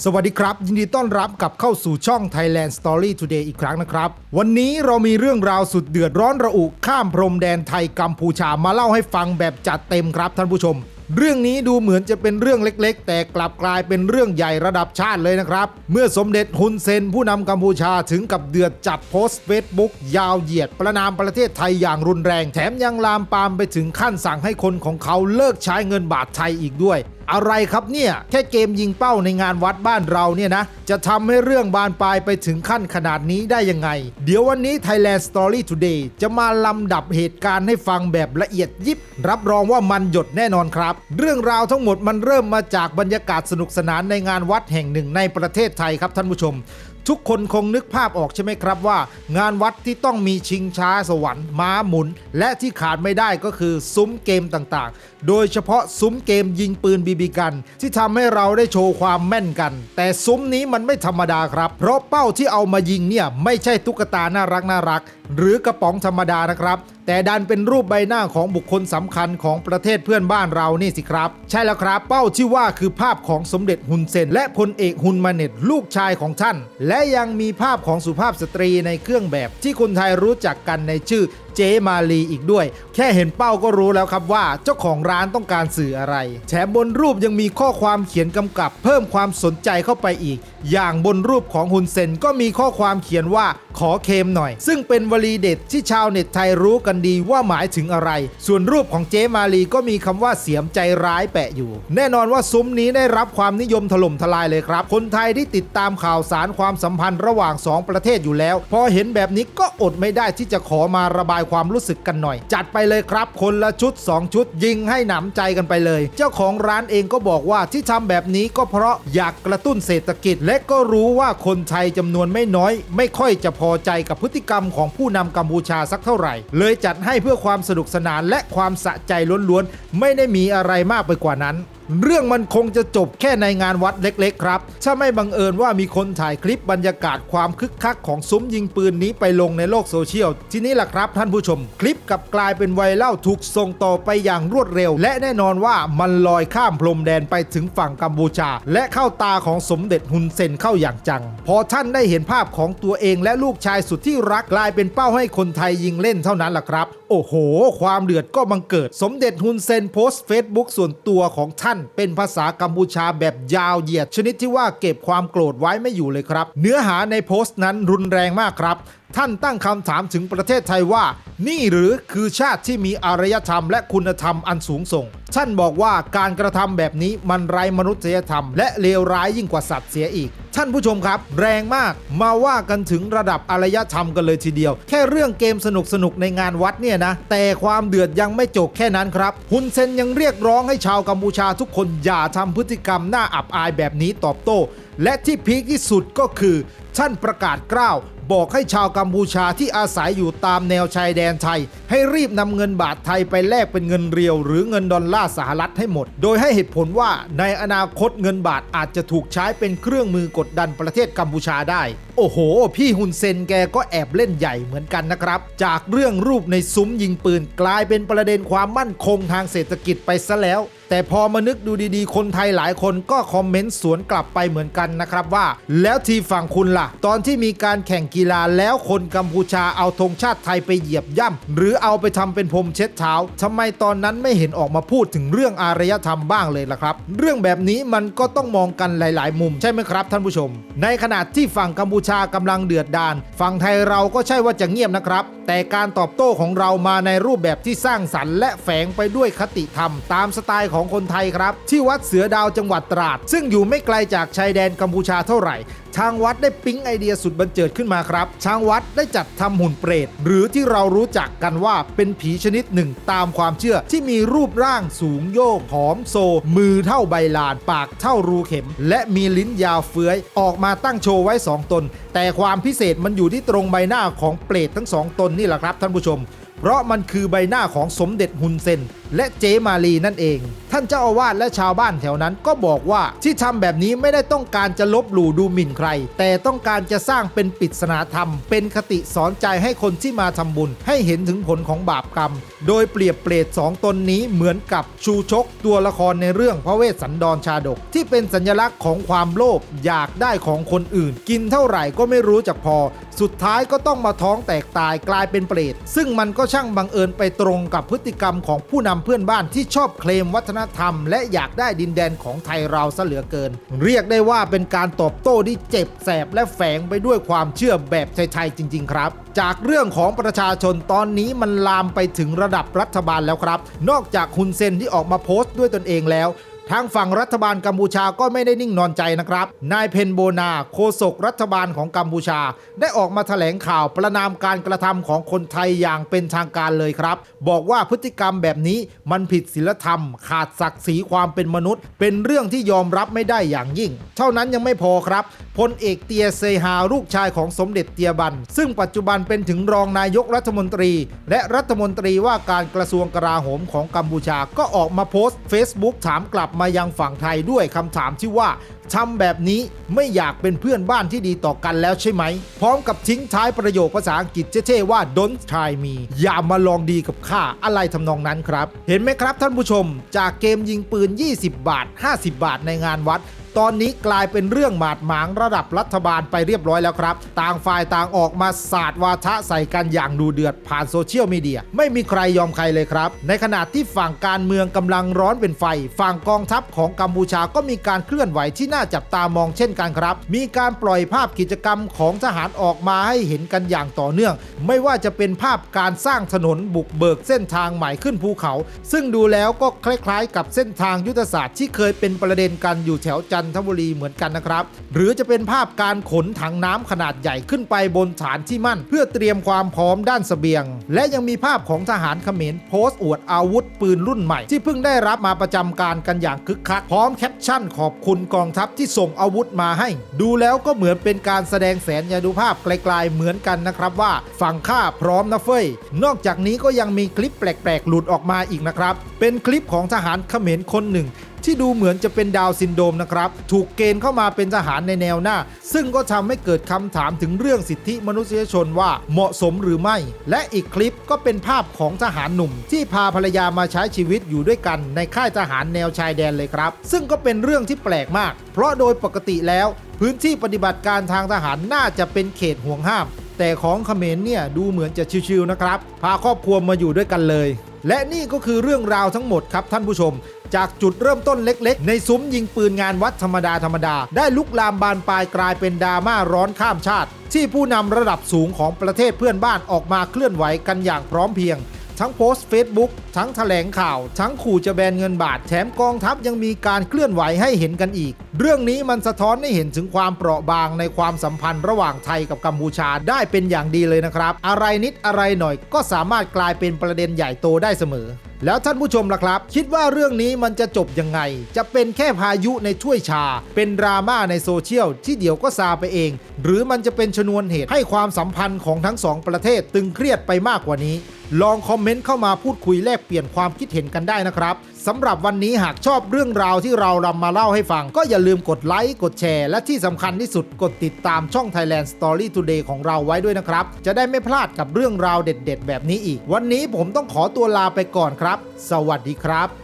สวัสดีครับ ยินดีต้อนรับกลับเข้าสู่ช่อง Thailand Story Today อีกครั้งนะครับ วันนี้เรามีเรื่องราวสุดเดือดร้อนระอุข้ามพรมแดนไทยกัมพูชามาเล่าให้ฟังแบบจัดเต็มครับท่านผู้ชม เรื่องนี้ดูเหมือนจะเป็นเรื่องเล็กๆ แต่กลับกลายเป็นเรื่องใหญ่ระดับชาติเลยนะครับ เมื่อสมเด็จฮุนเซนผู้นำกัมพูชาถึงกับเดือดจัดโพสต์เฟซบุ๊กยาวเหยียด ประนามประเทศไทยอย่างรุนแรง แถมยังลามปามไปถึงขั้นสั่งให้คนของเขาเลิกใช้เงินบาทไทยอีกด้วย อะไรครับเนี่ย แค่เกมยิงเป้าในงานวัดบ้านเราเนี่ยนะ จะทำให้เรื่องบานปลายไปถึงขั้นขนาดนี้ได้ยังไง เดี๋ยววันนี้ Thailand Story Today จะมาลำดับเหตุการณ์ให้ฟังแบบละเอียดยิบ รับรองว่ามันหยดแน่นอนครับ เรื่องราวทั้งหมดมันเริ่มมาจากบรรยากาศสนุกสนานในงานวัดแห่งหนึ่งในประเทศไทยครับท่านผู้ชมทุกคนคงนึกภาพออกใช่ไหมครับว่า งานวัดที่ต้องมีชิงช้าสวรรค์ม้าหมุน และที่ขาดไม่ได้ก็คือซุ้มเกมต่างๆ โดยเฉพาะซุ้มเกมยิงปืนบีบีกัน ที่ทำให้เราได้โชว์ความแม่นกัน แต่ซุ้มนี้มันไม่ธรรมดาครับ เพราะเป้าที่เอามายิงเนี่ยไม่ใช่ตุ๊กตาน่ารักน่ารัก หรือกระป๋องธรรมดานะครับแต่ดันเป็นรูปใบหน้าของบุคคลสำคัญของประเทศเพื่อนบ้านเรานี่สิครับ ใช่แล้วครับ เป้าที่ว่าคือภาพของสมเด็จฮุนเซน และพลเอกฮุนมาเน็ตลูกชายของท่าน และยังมีภาพของสุภาพสตรีในเครื่องแบบที่คนไทยรู้จักกันในชื่อเจมาลีอีกด้วย แค่เห็นเป้าก็รู้แล้วครับว่าเจ้าของร้านต้องการสื่ออะไร แถมบนรูปยังมีข้อความเขียนกำกับ เพิ่มความสนใจเข้าไปอีก อย่างบนรูปของฮุนเซนก็มีข้อความเขียนว่าขอเคมหน่อย ซึ่งเป็นวลีเด็ดที่ชาวเน็ตไทยรู้กันดีว่าหมายถึงอะไร ส่วนรูปของเจมาลีก็มีคำว่าเสียมใจร้ายแปะอยู่ แน่นอนว่าซุ้มนี้ได้รับความนิยมถล่มทลายเลยครับ คนไทยที่ติดตามข่าวสารความสัมพันธ์ระหว่างสองประเทศอยู่แล้ว พอเห็นแบบนี้ก็อดไม่ได้ที่จะขอมาระบายความรู้สึกกันหน่อย จัดไปเลยครับ คนละชุด 2 ชุด ยิงให้หนำใจกันไปเลย เจ้าของร้านเองก็บอกว่าที่ทำแบบนี้ก็เพราะอยากกระตุ้นเศรษฐกิจ และก็รู้ว่าคนไทยจำนวนไม่น้อย ไม่ค่อยจะพอใจกับพฤติกรรมของผู้นำกัมพูชาสักเท่าไหร่ เลยจัดให้เพื่อความสนุกสนานและความสะใจล้วนๆไม่ได้มีอะไรมากไปกว่านั้น เรื่องมันคงจะจบแค่ในงานวัดเล็กๆครับ ถ้าไม่บังเอิญว่ามีคนถ่ายคลิปบรรยากาศความคึกคักของซุ้มยิงปืนนี้ไปลงในโลกโซเชียล ทีนี้ล่ะครับท่านผู้ชม คลิปกับกลายเป็นไวรัลถูกส่งต่อไปอย่างรวดเร็ว และแน่นอนว่ามันลอยข้ามพรมแดนไปถึงฝั่งกัมพูชา และเข้าตาของสมเด็จฮุนเซนเข้าอย่างจัง พอท่านได้เห็นภาพของตัวเองและลูกชายสุดที่รักกลายเป็นเป้าให้คนไทยยิงเล่นเท่านั้นล่ะครับ โอ้โห ความเดือดก็บังเกิด สมเด็จฮุนเซนโพสต์เฟซบุ๊กส่วนตัวของท่าน เป็นภาษากัมพูชาแบบยาวเหยียด ชนิดที่ว่าเก็บความโกรธไว้ไม่อยู่เลยครับ เนื้อหาในโพสต์นั้นรุนแรงมากครับ ท่านตั้งคำถามถึงประเทศไทยว่า นี่หรือคือชาติที่มีอารยธรรมและคุณธรรมอันสูงส่ง ท่านบอกว่าการกระทำแบบนี้มันไร้มนุษยธรรม และเลวร้ายยิ่งกว่าสัตว์เสียอีก ท่านผู้ชมครับ แรงมากมาว่ากันถึงระดับอารยธรรมกันเลยทีเดียว แค่เรื่องเกมสนุกสนุกๆในงานวัดเนี่ยนะ แต่ความเดือดยังไม่จบแค่นั้นครับฮุนเซนยังเรียกร้องให้ชาวกัมพูชาทุกคนอย่าทำพฤติกรรมน่าอับอายแบบนี้ตอบโต้และที่พีคที่สุดก็คือ ท่านประกาศกล้าว บอกให้ชาวกัมพูชาที่อาศัยอยู่ตามแนวชายแดนไทย ให้รีบนำเงินบาทไทยไปแลกเป็นเงินเรียว หรือเงินดอลลาร์สหรัฐให้หมด โดยให้เหตุผลว่าในอนาคตเงินบาทอาจจะถูกใช้เป็นเครื่องมือกดดันประเทศกัมพูชาได้ โอ้โห พี่ฮุนเซนแกก็แอบเล่นใหญ่เหมือนกันนะครับ จากเรื่องรูปในซุ้มยิงปืนกลายเป็นประเด็นความมั่นคงทางเศรษฐกิจไปซะแล้วแต่พอมานึกดูดีๆ คนไทยหลายคนก็คอมเมนต์สวนกลับไปเหมือนกันนะครับว่า แล้วทีฝั่งคุณล่ะ ตอนที่มีการแข่งกีฬาแล้วคนกัมพูชาเอาธงชาติไทยไปเหยียบย่ำหรือเอาไปทำเป็นพรมเช็ดเท้าทำไมตอนนั้นไม่เห็นออกมาพูดถึงเรื่องอารยธรรมบ้างเลยล่ะครับ เรื่องแบบนี้มันก็ต้องมองกันหลาย ๆ มุมใช่ไหมครับท่านผู้ชม ในขณะที่ฝั่งกัมพูชากำลังเดือดดานฝั่งไทยเราก็ใช่ว่าจะเงียบนะครับ แต่การตอบโต้ของเรามาในรูปแบบที่สร้างสรรค์และแฝงไปด้วยคติธรรม ตามสไตล์ของคนไทยครับ ที่วัดเสือดาวจังหวัดตราด ซึ่งอยู่ไม่ไกลจากชายแดนกัมพูชาเท่าไหร่ ทางวัดได้ปิ๊งไอเดียสุดบันเจิดขึ้นมาครับ ทางวัดได้จัดทำหุ่นเปรต หรือที่เรารู้จักกันว่าเป็นผีชนิดหนึ่งตามความเชื่อที่มีรูปร่างสูงโยกผอมโซ มือเท่าใบลาน ปากเท่ารูเข็ม และมีลิ้นยาวเฟื้อย ออกมาตั้งโชว์ไว้ 2 ตน แต่ความพิเศษมันอยู่ที่ตรงใบหน้าของเปรตทั้งสองตนนี่แหละครับท่านผู้ชม เพราะมันคือใบหน้าของสมเด็จฮุนเซน และเจมาลีนั่นเอง ท่านเจ้าอาวาสและชาวบ้านแถวนั้นก็บอกว่าที่ทำแบบนี้ไม่ได้ต้องการจะลบหลู่ดูหมิ่นใคร แต่ต้องการจะสร้างเป็นปริศนาธรรม เป็นคติสอนใจให้คนที่มาทำบุญ ให้เห็นถึงผลของบาปกรรม โดยเปรียบเปรตสองตนนี้เหมือนกับชูชก ตัวละครในเรื่องพระเวสสันดรชาดก ที่เป็นสัญลักษณ์ของความโลภอยากได้ของคนอื่น กินเท่าไหร่ก็ไม่รู้จักพอสุดท้ายก็ต้องมาท้องแตกตายกลายเป็นเปรต ซึ่งมันก็ช่างบังเอิญไปตรงกับพฤติกรรมของผู้นำเพื่อนบ้านที่ชอบเคลมวัฒนธรรม และอยากได้ดินแดนของไทยเราซะเหลือเกิน เรียกได้ว่าเป็นการตอบโต้ที่เจ็บแสบและแฝงไปด้วยความเชื่อแบบไทยๆจริง ๆ ครับ จากเรื่องของประชาชนตอนนี้มันลามไปถึงระดับรัฐบาลแล้วครับ นอกจากฮุนเซนที่ออกมาโพสต์ด้วยตนเองแล้ว ทางฝั่งรัฐบาลกัมพูชาก็ไม่ได้นิ่งนอนใจนะครับ นายเพนโบนาโฆษกรัฐบาลของกัมพูชา ได้ออกมาแถลงข่าวประนามการกระทำของคนไทยอย่างเป็นทางการเลยครับ บอกว่าพฤติกรรมแบบนี้มันผิดศีลธรรม ขาดศักดิ์ศรีความเป็นมนุษย์ เป็นเรื่องที่ยอมรับไม่ได้อย่างยิ่ง เท่านั้นยังไม่พอครับพลเอกเตียเซฮาลูกชายของสมเด็จเตียบัน ซึ่งปัจจุบันเป็นถึงรองนายกรัฐมนตรี และรัฐมนตรีว่าการกระทรวงกลาโหมของกัมพูชาก็ออกมาโพสต์ Facebook ถามกลับมายังฝั่งไทยด้วยคำถามที่ว่าทำแบบนี้ไม่อยากเป็นเพื่อนบ้านที่ดีต่อกันแล้วใช่ไหม พร้อมกับทิ้งท้ายประโยคภาษาอังกฤษเท่ๆว่า don't try me อย่ามาลองดีกับข้าอะไรทำนองนั้นครับ เห็นไหมครับท่านผู้ชม จากเกมยิงปืน 20 บาท 50 บาทในงานวัด ตอนนี้กลายเป็นเรื่องหมาดหมางระดับรัฐบาลไปเรียบร้อยแล้วครับ ต่างฝ่ายต่างออกมาสาดวาทะใส่กันอย่างดูเดือดผ่านโซเชียลมีเดีย ไม่มีใครยอมใครเลยครับ ในขณะที่ฝั่งการเมืองกำลังร้อนเป็นไฟ ฝั่งกองทัพของกัมพูชาก็มีการเคลื่อนไหวที่น่าจับตามองเช่นกันครับ มีการปล่อยภาพกิจกรรมของทหารออกมาให้เห็นกันอย่างต่อเนื่อง ไม่ว่าจะเป็นภาพการสร้างถนนบุกเบิกเส้นทางใหม่ขึ้นภูเขา ซึ่งดูแล้วก็คล้ายๆ กับเส้นทางยุทธศาสตร์ที่เคยเป็นประเด็นกันอยู่แถวจันทบุรีเหมือนกันนะครับ หรือจะเป็นภาพการขนถังน้ำขนาดใหญ่ขึ้นไปบนฐานที่มั่น เพื่อเตรียมความพร้อมด้านเสบียง และยังมีภาพของทหารเขมรโพสต์อวดอาวุธปืนรุ่นใหม่ ที่เพิ่งได้รับมาประจำการกันอย่างคึกคักพร้อมแคปชั่นขอบคุณกองทัพที่ส่งอาวุธมาให้ ดูแล้วก็เหมือนเป็นการแสดงแสนยานุภาพไกลๆเหมือนกันนะครับว่าฝั่งข้าพร้อมนะเฟ้ยนอกจากนี้ก็ยังมีคลิปแปลกๆ หลุดออกมาอีกนะครับ เป็นคลิปของทหารเขมรคนหนึ่ง ที่ดูเหมือนจะเป็นดาวซินโดรมนะครับ ถูกเกณฑ์เข้ามาเป็นทหารในแนวหน้า ซึ่งก็ทำให้เกิดคำถามถึงเรื่องสิทธิมนุษยชนว่าเหมาะสมหรือไม่ และอีกคลิปก็เป็นภาพของทหารหนุ่ม ที่พาภรรยามาใช้ชีวิตอยู่ด้วยกันในค่ายทหารแนวชายแดนเลยครับ ซึ่งก็เป็นเรื่องที่แปลกมาก เพราะโดยปกติแล้ว พื้นที่ปฏิบัติการทางทหารน่าจะเป็นเขตห่วงห้าม แต่ของเขมรเนี่ยดูเหมือนจะชิวๆนะครับ พาครอบครัวมาอยู่ด้วยกันเลย และนี่ก็คือเรื่องราวทั้งหมดครับท่านผู้ชม จากจุดเริ่มต้นเล็กๆ ในซุ้มยิงปืนงานวัดธรรมดาธรรมดา ได้ลุกลามบานปลายกลายเป็นดราม่าร้อนข้ามชาติ ที่ผู้นำระดับสูงของประเทศเพื่อนบ้านออกมาเคลื่อนไหวกันอย่างพร้อมเพรียง ทั้งโพสต์ Facebook ทั้งแถลงข่าว ทั้งขู่จะแบนเงินบาท แถมกองทัพยังมีการเคลื่อนไหวให้เห็นกันอีก เรื่องนี้มันสะท้อนให้เห็นถึงความเปราะบางในความสัมพันธ์ระหว่างไทยกับกัมพูชาได้เป็นอย่างดีเลยนะครับ อะไรนิดอะไรหน่อยก็สามารถกลายเป็นประเด็นใหญ่โตได้เสมอ แล้วท่านผู้ชมล่ะครับ คิดว่าเรื่องนี้มันจะจบยังไง จะเป็นแค่พายุในถ้วยชา เป็นดราม่าในโซเชียลที่เดี๋ยวก็ซาไปเอง หรือมันจะเป็นชนวนเหตุให้ความสัมพันธ์ของทั้งสองประเทศตึงเครียดไปมากกว่านี้ ลองคอมเมนต์เข้ามาพูดคุยแลกเปลี่ยนความคิดเห็นกันได้นะครับสำหรับวันนี้หากชอบเรื่องราวที่เรานำมาเล่าให้ฟัง ก็อย่าลืมกดไลค์กดแชร์ และที่สำคัญที่สุดกดติดตามช่อง Thailand Story Today ของเราไว้ด้วยนะครับ จะได้ไม่พลาดกับเรื่องราวเด็ด ๆ แบบนี้อีก วันนี้ผมต้องขอตัวลาไปก่อนครับ สวัสดีครับ